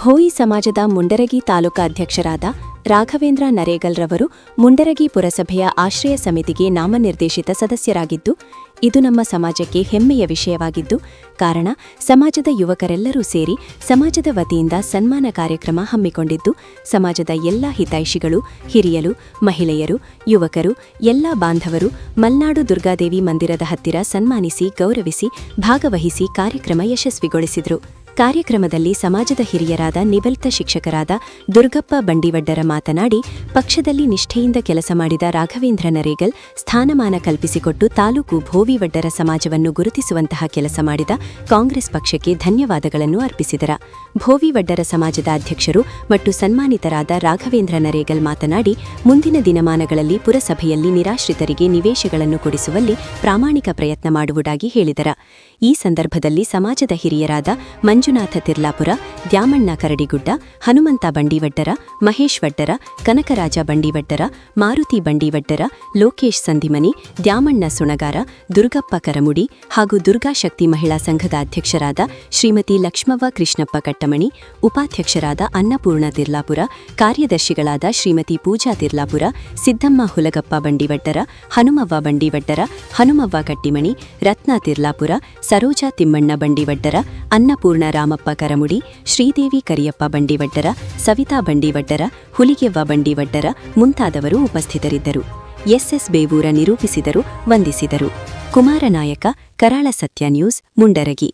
ಭೋಯಿ ಸಮಾಜದ ಮುಂಡರಗಿ ತಾಲೂಕಾ ಅಧ್ಯಕ್ಷರಾದ ರಾಘವೇಂದ್ರ ನರೇಗಲ್ರವರು ಮುಂಡರಗಿ ಪುರಸಭೆಯ ಆಶ್ರಯ ಸಮಿತಿಗೆ ನಾಮನಿರ್ದೇಶಿತ ಸದಸ್ಯರಾಗಿದ್ದು, ಇದು ನಮ್ಮ ಸಮಾಜಕ್ಕೆ ಹೆಮ್ಮೆಯ ವಿಷಯವಾಗಿದ್ದು, ಕಾರಣ ಸಮಾಜದ ಯುವಕರೆಲ್ಲರೂ ಸೇರಿ ಸಮಾಜದ ವತಿಯಿಂದ ಸನ್ಮಾನ ಕಾರ್ಯಕ್ರಮ ಹಮ್ಮಿಕೊಂಡಿದ್ದು, ಸಮಾಜದ ಎಲ್ಲ ಹಿತೈಷಿಗಳು ಹಿರಿಯರು, ಮಹಿಳೆಯರು, ಯುವಕರು, ಎಲ್ಲ ಬಾಂಧವರು, ಮಲ್ನಾಡು ದುರ್ಗಾದೇವಿ ಮಂದಿರದ ಹತ್ತಿರ ಸನ್ಮಾನಿಸಿ ಗೌರವಿಸಿ ಭಾಗವಹಿಸಿ ಕಾರ್ಯಕ್ರಮ ಯಶಸ್ವಿಗೊಳಿಸಿದರು. ಕಾರ್ಯಕ್ರಮದಲ್ಲಿ ಸಮಾಜದ ಹಿರಿಯರಾದ ನಿವೃತ್ತ ಶಿಕ್ಷಕರಾದ ದುರ್ಗಪ್ಪ ಬಂಡಿವಡ್ಡರ ಮಾತನಾಡಿ, ಪಕ್ಷದಲ್ಲಿ ನಿಷ್ಠೆಯಿಂದ ಕೆಲಸ ಮಾಡಿದ ರಾಘವೇಂದ್ರ ನರೇಗಲ್ ಸ್ಥಾನಮಾನ ಕಲ್ಪಿಸಿಕೊಟ್ಟು ತಾಲೂಕು ಭೋವಿವಡ್ಡರ ಸಮಾಜವನ್ನು ಗುರುತಿಸುವಂತಹ ಕೆಲಸ ಮಾಡಿದ ಕಾಂಗ್ರೆಸ್ ಪಕ್ಷಕ್ಕೆ ಧನ್ಯವಾದಗಳನ್ನು ಅರ್ಪಿಸಿದರ. ಭೋವಿವಡ್ಡರ ಸಮಾಜದ ಅಧ್ಯಕ್ಷರು ಮತ್ತು ಸನ್ಮಾನಿತರಾದ ರಾಘವೇಂದ್ರ ನರೇಗಲ್ ಮಾತನಾಡಿ, ಮುಂದಿನ ದಿನಮಾನಗಳಲ್ಲಿ ಪುರಸಭೆಯಲ್ಲಿ ನಿರಾಶ್ರಿತರಿಗೆ ನಿವೇಶಗಳನ್ನು ಕೊಡಿಸುವಲ್ಲಿ ಪ್ರಾಮಾಣಿಕ ಪ್ರಯತ್ನ ಮಾಡುವುದಾಗಿ ಹೇಳಿದರ. ಈ ಸಂದರ್ಭದಲ್ಲಿ ಸಮಾಜದ ಹಿರಿಯರಾದ ಮಂಜುನಾಥ ತಿರ್ಲಾಪುರ, ದ್ಯಾಮಣ್ಣ ಕರಡಿಗುಡ್ಡ, ಹನುಮಂತ ಬಂಡಿವಡ್ಡರ ಮಹೇಶ್ ವಡ್ಡರ ಕನಕರಾಜ ಬಂಡಿವಡ್ಡರ ಮಾರುತಿ ಬಂಡಿವಡ್ಡರ ಲೋಕೇಶ್ ಸಂಧಿಮನಿ ದ್ಯಾಮಣ್ಣ ಸುಣಗಾರ, ದುರ್ಗಪ್ಪ ಕರಮುಡಿ ಹಾಗೂ ದುರ್ಗಾಶಕ್ತಿ ಮಹಿಳಾ ಸಂಘದ ಅಧ್ಯಕ್ಷರಾದ ಶ್ರೀಮತಿ ಲಕ್ಷ್ಮವ್ವ ಕೃಷ್ಣಪ್ಪ ಕಟ್ಟಮಣಿ, ಉಪಾಧ್ಯಕ್ಷರಾದ ಅನ್ನಪೂರ್ಣ ತಿರ್ಲಾಪುರ, ಕಾರ್ಯದರ್ಶಿಗಳಾದ ಶ್ರೀಮತಿ ಪೂಜಾ ತಿರ್ಲಾಪುರ, ಸಿದ್ದಮ್ಮ ಹುಲಗಪ್ಪ ಬಂಡಿವಡ್ಡರ ಹನುಮವ್ವ ಬಂಡಿವಡ್ಡರ ಹನುಮವ್ವ ಕಟ್ಟಿಮಣಿ, ರತ್ನ ತಿರ್ಲಾಪುರ, ಸರೋಜಾ ತಿಮ್ಮಣ್ಣ ಬಂಡಿವಡ್ಡರ ಅನ್ನಪೂರ್ಣ ರಾಮಪ್ಪ ಕರಮುಡಿ, ಶ್ರೀದೇವಿ ಕರಿಯಪ್ಪ ಬಂಡಿವಡ್ಡರ ಸವಿತಾ ಬಂಡಿವಡ್ಡರ ಹುಲಿಗೆವ್ವ ಬಂಡಿವಡ್ಡರ ಮುಂತಾದವರು ಉಪಸ್ಥಿತರಿದ್ದರು. ಎಸ್ಎಸ್ ಬೇವೂರ ನಿರೂಪಿಸಿದರು, ವಂದಿಸಿದರು. ಕುಮಾರನಾಯಕ, ಕರಾಳ ಸತ್ಯ ನ್ಯೂಸ್, ಮುಂಡರಗಿ.